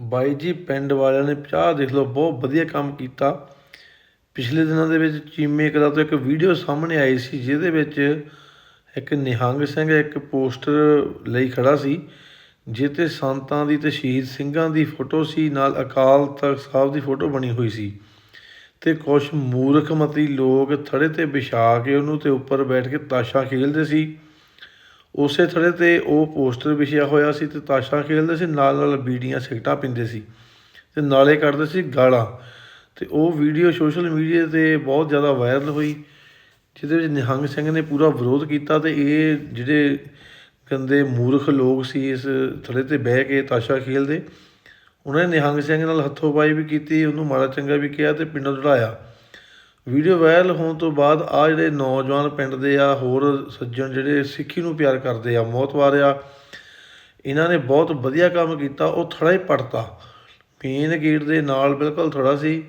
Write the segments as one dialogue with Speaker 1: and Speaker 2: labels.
Speaker 1: ਬਾਈ ਜੀ, ਪਿੰਡ ਵਾਲਿਆਂ ਨੇ ਚਾਹ ਦੇਖ ਲਓ, ਬਹੁਤ ਵਧੀਆ ਕੰਮ ਕੀਤਾ। ਪਿਛਲੇ ਦਿਨਾਂ ਦੇ ਵਿੱਚ ਚੀਮੇ ਕਲਾ ਤੋਂ ਇੱਕ ਵੀਡੀਓ ਸਾਹਮਣੇ ਆਈ ਸੀ, ਜਿਹਦੇ ਵਿੱਚ ਇੱਕ ਨਿਹੰਗ ਸਿੰਘ ਇੱਕ ਪੋਸਟਰ ਲਈ ਖੜਾ ਸੀ ਜਿੱਤੇ ਸੰਤਾਂ ਦੀ ਤੇ ਸ਼ਹੀਦ ਸਿੰਘਾਂ ਦੀ ਫੋਟੋ ਸੀ, ਨਾਲ ਅਕਾਲ ਤਖਤ ਸਾਹਿਬ ਦੀ ਫੋਟੋ ਬਣੀ ਹੋਈ ਸੀ। ਤੇ ਕੁਝ ਮੂਰਖਮਤੀ ਲੋਕ ਥੜੇ ਤੇ ਵਿਛਾ ਕੇ ਉਹਨੂੰ ਤੇ ਉੱਪਰ ਬੈਠ ਕੇ ਤਾਸ਼ਾ ਖੇਡਦੇ ਸੀ। ਉਸੇ ਥੜੇ ਤੇ ਉਹ ਪੋਸਟਰ ਵਿਛਿਆ ਹੋਇਆ ਸੀ ਤੇ ਤਾਸ਼ਾ ਖੇਡਦੇ ਸੀ, ਨਾਲ ਨਾਲ ਬੀੜੀਆਂ ਸਿਗਟਾਂ ਪੀਂਦੇ ਸੀ ਤੇ ਨਾਲੇ ਕੱਢਦੇ ਸੀ ਗਾਲਾਂ ਤੇ ਉਹ ਵੀਡੀਓ ਸੋਸ਼ਲ ਮੀਡੀਆ ਤੇ ਬਹੁਤ ਜ਼ਿਆਦਾ ਵਾਇਰਲ ਹੋਈ, ਜਿਹਦੇ ਵਿੱਚ ਨਿਹੰਗ ਸਿੰਘ ਨੇ ਪੂਰਾ ਵਿਰੋਧ ਕੀਤਾ ਤੇ ਇਹ ਜਿਹੜੇ ਗੰਦੇ ਮੂਰਖ ਲੋਕ ਸੀ ਇਸ ਥੜੇ ਤੇ ਬਹਿ ਕੇ ਤਾਸ਼ਾ ਖੇਲਦੇ, ਉਹਨਾਂ ਨੇ ਨਿਹੰਗ ਸਿੰਘ ਨਾਲ ਹੱਥੋਂ-ਪਾਈ ਵੀ ਕੀਤੀ, ਉਹਨੂੰ ਮਾੜਾ ਚੰਗਾ ਵੀ ਕਿਹਾ ਤੇ ਪਿੰਡੋਂ ਦੜਾਇਆ। ਵੀਡੀਓ ਵਾਇਰਲ ਹੋਣ ਤੋਂ ਬਾਅਦ ਆ ਜਿਹੜੇ ਨੌਜਵਾਨ ਪਿੰਡ ਦੇ ਆ, ਹੋਰ ਸੱਜਣ ਜਿਹੜੇ ਸਿੱਖੀ ਨੂੰ ਪਿਆਰ ਕਰਦੇ ਆ ਮੌਤਵਾਰ ਆ ਇਹਨਾਂ ਨੇ ਬਹੁਤ ਵਧੀਆ ਕੰਮ ਕੀਤਾ, ਉਹ ਥੜਾ ਹੀ ਪੜਤਾ ਮੇਨ ਗੇਟ ਦੇ ਨਾਲ ਬਿਲਕੁਲ ਥੋੜਾ ਸੀ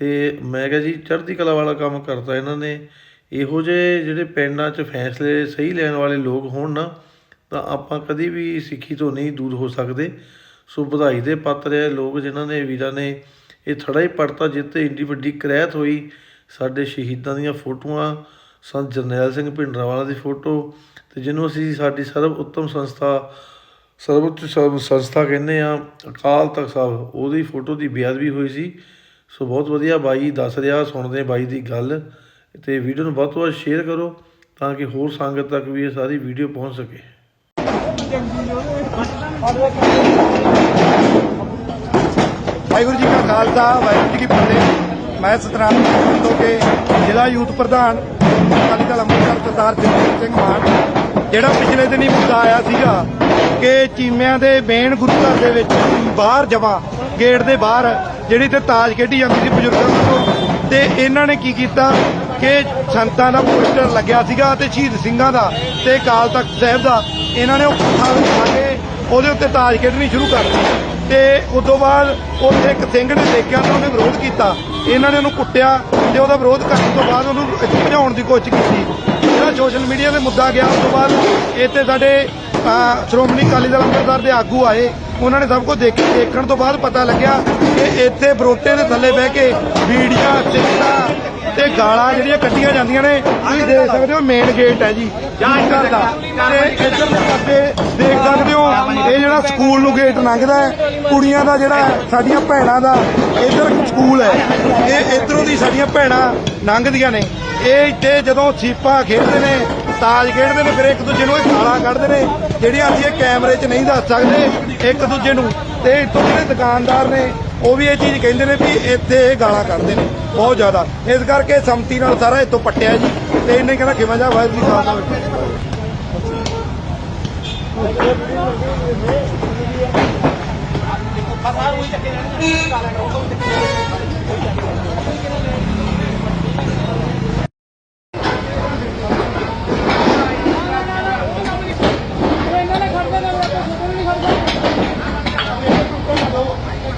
Speaker 1: ਤੇ ਮੈਂ ਕਿਹਾ ਜੀ, ਚੜ੍ਹਦੀ ਕਲਾ ਵਾਲਾ ਕੰਮ ਕਰਤਾ ਇਹਨਾਂ ਨੇ। ਇਹੋ ਜਿਹੇ ਜਿਹੜੇ ਪਿੰਡਾਂ 'ਚ ਫੈਸਲੇ ਸਹੀ ਲੈਣ ਵਾਲੇ ਲੋਕ ਹੋਣ ਨਾ, ਤਾਂ ਆਪਾਂ ਕਦੀ ਵੀ ਸਿੱਖੀ ਤੋਂ ਨਹੀਂ ਦੂਰ ਹੋ ਸਕਦੇ। ਸੋ ਵਧਾਈ ਦੇ ਪਾਤਰ ਹੈ, ਲੋਕ ਜਿਨ੍ਹਾਂ ਨੇ, ਵੀਰਾਂ ਨੇ ਇਹ ਥੜਾ ਹੀ ਪੜਤਾ ਜਿੱਤੇ ਇੰਨੀ ਵੱਡੀ ਕਰੈਤ ਹੋਈ। ਸਾਡੇ ਸ਼ਹੀਦਾਂ ਦੀਆਂ ਫੋਟੋਆਂ, ਸੰਤ ਜਰਨੈਲ ਸਿੰਘ ਭਿੰਡਰਾਂਵਾਲਾ ਦੀ ਫੋਟੋ ਤੇ ਜਿਹਨੂੰ ਅਸੀਂ ਸਾਡੀ ਸਰਵ ਉੱਤਮ ਸੰਸਥਾ ਸਰਵਉੱਚ ਸੰਸਥਾ ਕਹਿੰਦੇ ਆ ਅਕਾਲ ਤਖਤ ਸਾਹਿਬ, ਉਹਦੀ ਫੋਟੋ ਦੀ ਬੇਅਦਬੀ ਹੋਈ ਸੀ। ਸੋ ਬਹੁਤ ਵਧੀਆ ਬਾਈ ਦੱਸ ਰਿਹਾ, ਸੁਣਦੇ ਬਾਈ ਦੀ ਗੱਲ ਤੇ ਵੀਡੀਓ ਨੂੰ ਵੱਧ ਤੋਂ ਵੱਧ ਸ਼ੇਅਰ ਕਰੋ ਤਾਂ ਕਿ ਹੋਰ ਸੰਗਤ ਤੱਕ ਵੀ ਇਹ ਸਾਰੀ ਵੀਡੀਓ ਪਹੁੰਚ ਸਕੇ।
Speaker 2: ਵਾਹਿਗੁਰੂ ਜੀ ਕਾ ਖਾਲਸਾ, ਵਾਹਿਗੁਰੂ ਜੀ ਕੀ ਫਤਿਹ। ਮੈਂ ਸਤਨਾਮ ਤੋਂ ਕਿ ਜ਼ਿਲ੍ਹਾ ਯੂਥ ਪ੍ਰਧਾਨ ਅਕਾਲੀ ਦਲ ਅੰਮ੍ਰਿਤਸਰ ਸਰਦਾਰ ਜਗਜੀਤ ਸਿੰਘ ਮਾਨ, ਜਿਹੜਾ ਪਿਛਲੇ ਦਿਨੀ ਮੁੱਦਾ ਆਇਆ ਸੀਗਾ ਕਿ ਚੀਮਿਆਂ ਦੇ ਮੇਨ ਗੁਰੂ ਘਰ ਦੇ ਵਿੱਚ ਬਾਹਰ ਜਮਾ ਗੇਟ ਦੇ ਬਾਹਰ, ਜਿਹੜੀ ਤੇ ਤਾਜ ਖੇਡੀ ਜਾਂਦੀ ਸੀ ਬਜ਼ੁਰਗਾਂ ਤੋਂ ਤੇ ਇਹਨਾਂ ਨੇ ਕੀ ਕੀਤਾ ਕਿ ਸੰਤਾਂ ਦਾ ਪੋਸਟਰ ਲੱਗਿਆ ਸੀਗਾ ਤੇ ਸ਼ਹੀਦ ਸਿੰਘਾਂ ਦਾ ਤੇ ਅਕਾਲ ਤਖਤ ਸਾਹਿਬ ਦਾ, ਇਹਨਾਂ ਨੇ ਉਹ ਪੁੱਠਾ ਕੇ ਉਹਦੇ ਉੱਤੇ ਤਾਜ ਖੇਡਣੀ ਸ਼ੁਰੂ ਕਰਤੀ। ਦਿੱਤੀ ਤੇ ਉਸ ਤੋਂ ਬਾਅਦ ਉੱਥੇ ਇੱਕ ਸਿੰਘ ਨੇ ਦੇਖਿਆ ਤਾਂ ਉਹਨੇ ਵਿਰੋਧ ਕੀਤਾ। ਇਹਨਾਂ ਨੇ ਉਹਨੂੰ ਕੁੱਟਿਆ ਤੇ ਉਹਦਾ ਵਿਰੋਧ ਕਰਨ ਤੋਂ ਬਾਅਦ ਉਹਨੂੰ ਭਜਾਉਣ ਦੀ ਕੋਸ਼ਿਸ਼ ਕੀਤੀ। ਜਿਹੜਾ ਸੋਸ਼ਲ ਮੀਡੀਆ ਤੇ ਮੁੱਦਾ ਗਿਆ, ਉਸ ਤੋਂ ਬਾਅਦ ਇੱਥੇ ਸਾਡੇ ਸ਼੍ਰੋਮਣੀ ਅਕਾਲੀ ਦਲ ਅੰਮ੍ਰਿਤਸਰ ਦੇ ਆਗੂ ਆਏ। ਉਹਨਾਂ ਨੇ ਸਭ ਕੁਝ ਦੇਖ, ਦੇਖਣ ਤੋਂ ਬਾਅਦ ਪਤਾ ਲੱਗਿਆ ਕਿ ਇੱਥੇ ਬਰੋਟੇ ਦੇ ਥੱਲੇ ਬਹਿ ਕੇ ਵੀਡੀਆਂ ਸਿੱਟਾਂ ਗਾਲਾਂ ਜਿਹੜੀਆਂ ਕੱਢੀਆਂ ਜਾਂਦੀਆਂ ਨੇ ਤੁਸੀਂ ਦੇਖ ਸਕਦੇ ਹੋ ਮੇਨ ਗੇਟ ਹੈ ਜੀ। ਜਾਂਚ ਦਾ ਤੇ ਇੱਧਰ ਦੇ ਪਾਸੇ ਦੇਖ ਸਕਦੇ ਹੋ ਇਹ ਜਿਹੜਾ ਸਕੂਲ ਨੂੰ ਗੇਟ ਲੰਘਦਾ ਹੈ ਕੁੜੀਆਂ ਦਾ ਜਿਹੜਾ ਸਾਡੀਆਂ ਭੈਣਾਂ ਦਾ ਇੱਧਰ ਸਕੂਲ ਹੈ। ਇਹ ਇੱਧਰੋਂ ਦੀ ਸਾਡੀਆਂ ਭੈਣਾਂ ਲੰਘਦੀਆਂ ਨੇ। ਇਹ ਇੱਥੇ ਜਦੋਂ ਸੀਪਾ ਖੇਡਦੇ ਨੇ ਤਾਜ ਖੇਡਦੇ ਨੇ ਫਿਰ ਇੱਕ ਦੂਜੇ ਨੂੰ ਇਹ ਗਾਲਾਂ ਕੱਢਦੇ ਨੇ ਜਿਹੜੀਆਂ ਅਸੀਂ ਇਹ ਕੈਮਰੇ 'ਚ ਨਹੀਂ ਦੱਸ ਸਕਦੇ ਇੱਕ ਦੂਜੇ ਨੂੰ। ਤੇ ਇੱਥੋਂ ਜਿਹੜੇ ਦੁਕਾਨਦਾਰ ਨੇ ਉਹ ਵੀ ਇਹ ਚੀਜ਼ ਕਹਿੰਦੇ ਨੇ ਵੀ ਇੱਥੇ ਇਹ ਗਾਲਾਂ ਕਰਦੇ ਨੇ, ਬਹੁਤ ਜ਼ਿਆਦਾ। ਇਸ ਕਰਕੇ ਸੰਮਤੀ ਨਾਲ ਸਾਰਾ ਇੱਥੋਂ ਪੱਟਿਆ ਜੀ, ਤੇ ਇਹਨੇ ਕਹਿੰਦਾ ਕਿਵੇਂ ਜਾ ਵਾਹਿਗੁਰੂ ਜੀ ਖਾਲਸਾ ਫਸਾਰ